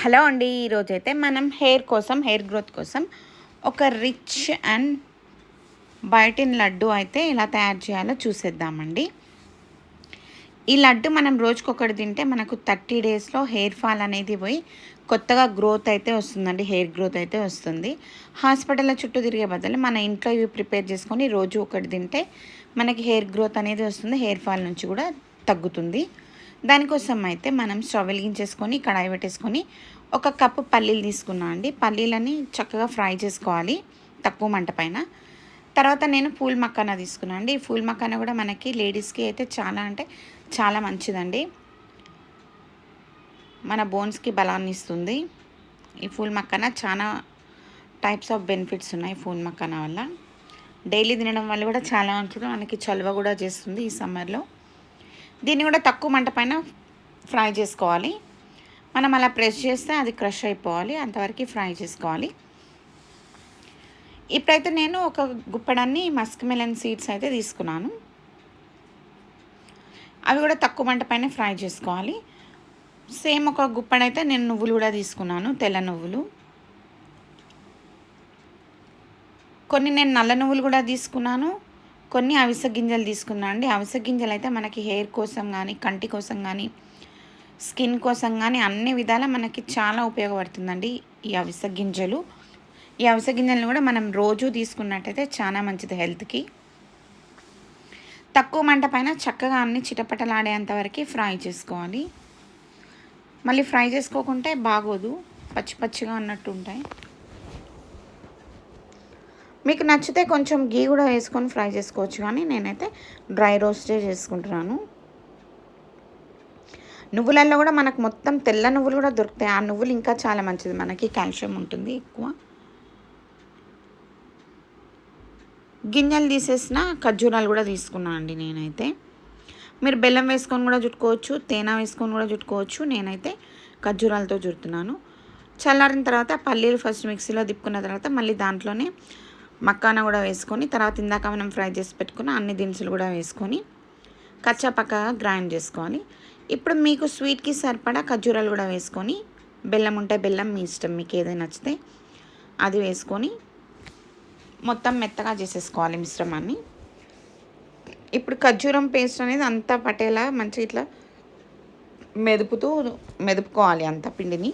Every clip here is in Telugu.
హలో అండి ఈరోజు అయితే మనం హెయిర్ కోసం హెయిర్ గ్రోత్ కోసం ఒక రిచ్ అండ్ బయటిన్ లడ్డు అయితే ఎలా తయారు చేయాలో చూసేద్దామండి. ఈ లడ్డు మనం రోజుకొకటి తింటే మనకు థర్టీ డేస్లో హెయిర్ ఫాల్ అనేది పోయి కొత్తగా గ్రోత్ అయితే వస్తుందండి హెయిర్ గ్రోత్ అయితే వస్తుంది. హాస్పిటల్ చుట్టూ తిరిగే బదులు మన ఇంట్లో ఇవి ప్రిపేర్ చేసుకొని రోజు ఒకటి తింటే మనకి హెయిర్ గ్రోత్ అనేది వస్తుంది హెయిర్ ఫాల్ నుంచి కూడా తగ్గుతుంది. దానికోసం అయితే మనం స్టవ్ వెలిగించేసుకొని కడాయి పెట్టేసుకొని ఒక కప్పు పల్లీలు తీసుకున్నాను అండి. పల్లీలని చక్కగా ఫ్రై చేసుకోవాలి తక్కువ మంట పైన. తర్వాత నేను పూల్ మక్కాన తీసుకున్నాను అండి. ఈ పూల్ మక్కాన కూడా మనకి లేడీస్కి అయితే చాలా అంటే చాలా మంచిదండి. మన బోన్స్కి బలాన్ని ఇస్తుంది. ఈ పూల్ మక్కన చాలా టైప్స్ ఆఫ్ బెనిఫిట్స్ ఉన్నాయి పూల్ మక్కన వల్ల. డైలీ తినడం వల్ల కూడా చాలా మంచిది మనకి చలువ కూడా చేస్తుంది ఈ సమ్మర్లో. దీన్ని కూడా తక్కువ మంట పైన ఫ్రై చేసుకోవాలి. మనం అలా ప్రెస్ చేస్తే అది క్రష్ అయిపోవాలి. అంతవరకు ఫ్రై చేసుకోవాలి. ఇప్పుడైతే నేను ఒక గుప్పడాన్ని మస్క్ మెలన్ సీడ్స్ అయితే తీసుకున్నాను. అవి కూడా తక్కువ మంట పైన ఫ్రై చేసుకోవాలి. సేమ్ ఒక గుప్పడైతే నేను నువ్వులు కూడా తీసుకున్నాను తెల్ల నువ్వులు. కొన్ని నేను నల్ల నువ్వులు కూడా తీసుకున్నాను. కొన్ని అవిసె గింజలు తీసుకున్నా అండి. అవిసె గింజలు అయితే మనకి హెయిర్ కోసం కానీ కంటి కోసం కానీ స్కిన్ కోసం కానీ అన్ని విధాలా మనకి చాలా ఉపయోగపడుతుందండి ఈ అవిసె గింజలు. ఈ అవిసె గింజలను కూడా మనం రోజు తీసుకున్నట్టయితే చాలా మంచిది హెల్త్కి. తక్కువ మంట పైన చక్కగా అన్ని చిటపటలాడేంత వరకు ఫ్రై చేసుకోవాలి. మళ్ళీ ఫ్రై చేసుకోకుంటే బాగోదు. పచ్చి పచ్చిగా ఉన్నట్టు ఉంటాయి మీకు నచ్చితే కొంచెం గీ కూడా వేసుకొని ఫ్రై చేసుకోవచ్చు కానీ నేనైతే డ్రై రోస్టే చేసుకుంటున్నాను. నువ్వులలో కూడా మనకు మొత్తం తెల్ల నువ్వులు కూడా దొరుకుతాయి. ఆ నువ్వులు ఇంకా చాలా మంచిది. మనకి కాల్షియం ఉంటుంది ఎక్కువ. గింజలు తీసేసిన ఖర్జూరాలు కూడా తీసుకున్నాను అండి నేనైతే. మీరు బెల్లం వేసుకొని కూడా చుట్టుకోవచ్చు తేనె వేసుకొని కూడా చుట్టుకోవచ్చు. నేనైతే ఖర్జూరాలతో చుడుతున్నాను. చల్లారిన తర్వాత పల్లీలు ఫస్ట్ మిక్సీలో తిప్పుకున్న తర్వాత మళ్ళీ దాంట్లోనే మక్కాన కూడా వేసుకొని తర్వాత ఇందాక మనం ఫ్రై చేసి పెట్టుకున్న అన్ని దినుసులు కూడా వేసుకొని కచ్చా పక్కగా గ్రైండ్ చేసుకోవాలి. ఇప్పుడు మీకు స్వీట్కి సరిపడా ఖర్జూరాలు కూడా వేసుకొని బెల్లం ఉంటే బెల్లం మీ ఇష్టం మీకు ఏదైనా నచ్చితే అది వేసుకొని మొత్తం మెత్తగా చేసేసుకోవాలి మిశ్రమాన్ని. ఇప్పుడు ఖర్జూరం పేస్ట్ అనేది అంతా పట్టేలా మంచిగా ఇట్లా మెదుపుతూ మెదుపుకోవాలి అంత పిండిని.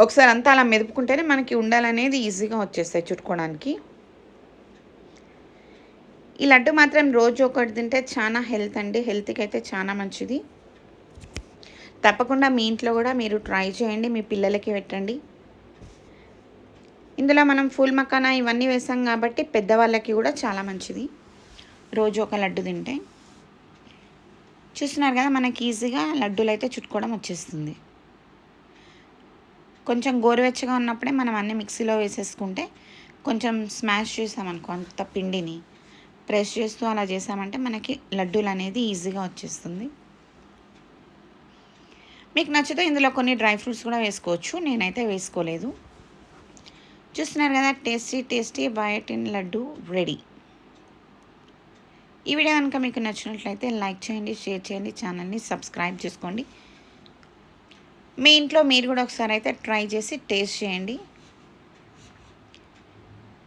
ఒకసారి అంతా అలా మెదుపుకుంటేనే మనకి ఉండాలనేది ఈజీగా వచ్చేస్తాయి చుట్టుకోవడానికి. ఈ లడ్డు మాత్రం రోజు ఒకటి తింటే చాలా హెల్త్ అండి. హెల్త్కి అయితే చాలా మంచిది. తప్పకుండా మీ ఇంట్లో కూడా మీరు ట్రై చేయండి. మీ పిల్లలకి పెట్టండి. ఇందులో మనం ఫుల్ మకానా ఇవన్నీ వేసాం కాబట్టి పెద్దవాళ్ళకి కూడా చాలా మంచిది. రోజు ఒక లడ్డు తింటే. చూస్తున్నారు కదా మనకి ఈజీగా లడ్డూలు అయితే చుట్టుకోవడం వచ్చేస్తుంది. కొంచెం గోరువెచ్చగా ఉన్నప్పుడే మనం అన్ని మిక్సీలో వేసేసుకుంటే కొంచెం స్మాష్ చేసామనుకో అంత పిండిని ప్రెస్ చేస్తూ అలా చేసామంటే మనకి లడ్డూలు అనేది ఈజీగా వచ్చేస్తుంది. మీకు నచ్చితే ఇందులో కొన్ని డ్రై ఫ్రూట్స్ కూడా వేసుకోవచ్చు నేనైతే వేసుకోలేదు. చూస్తున్నారు కదా tasty tasty biotin laddu ready. ఈ వీడియో కనుక మీకు నచ్చినట్లయితే లైక్ చేయండి షేర్ చేయండి ఛానల్ని సబ్స్క్రైబ్ చేసుకోండి. మీ ఇంట్లో మీరు కూడా ఒకసారి అయితే ట్రై చేసి టేస్ట్ చేయండి.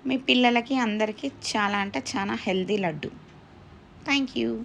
మీ పిల్లలకి అందరికీ చాలా అంటే చాలా హెల్దీ లడ్డు. Thank you.